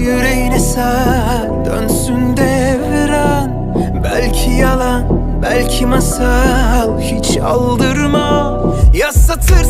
yüreğine sar. Dönsün devran. Belki yalan belki masal. Hiç aldırma. Ya satır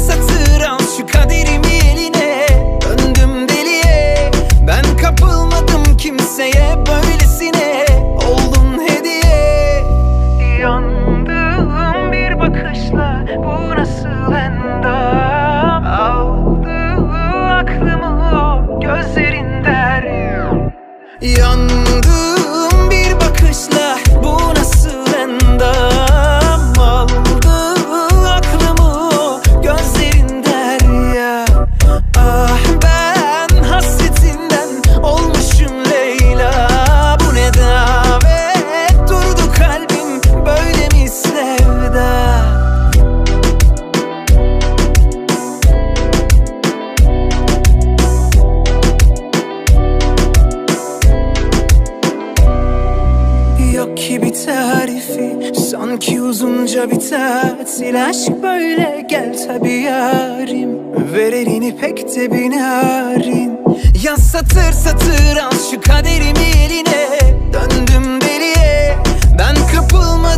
Yandım bir bakışla Sanki bir tarifi Sanki uzunca bir tatil. Aşk böyle gel tabi yarim. Ver elini pek de binarin. Ya satır satır al şu kaderimi eline. Döndüm deliye Ben kapılma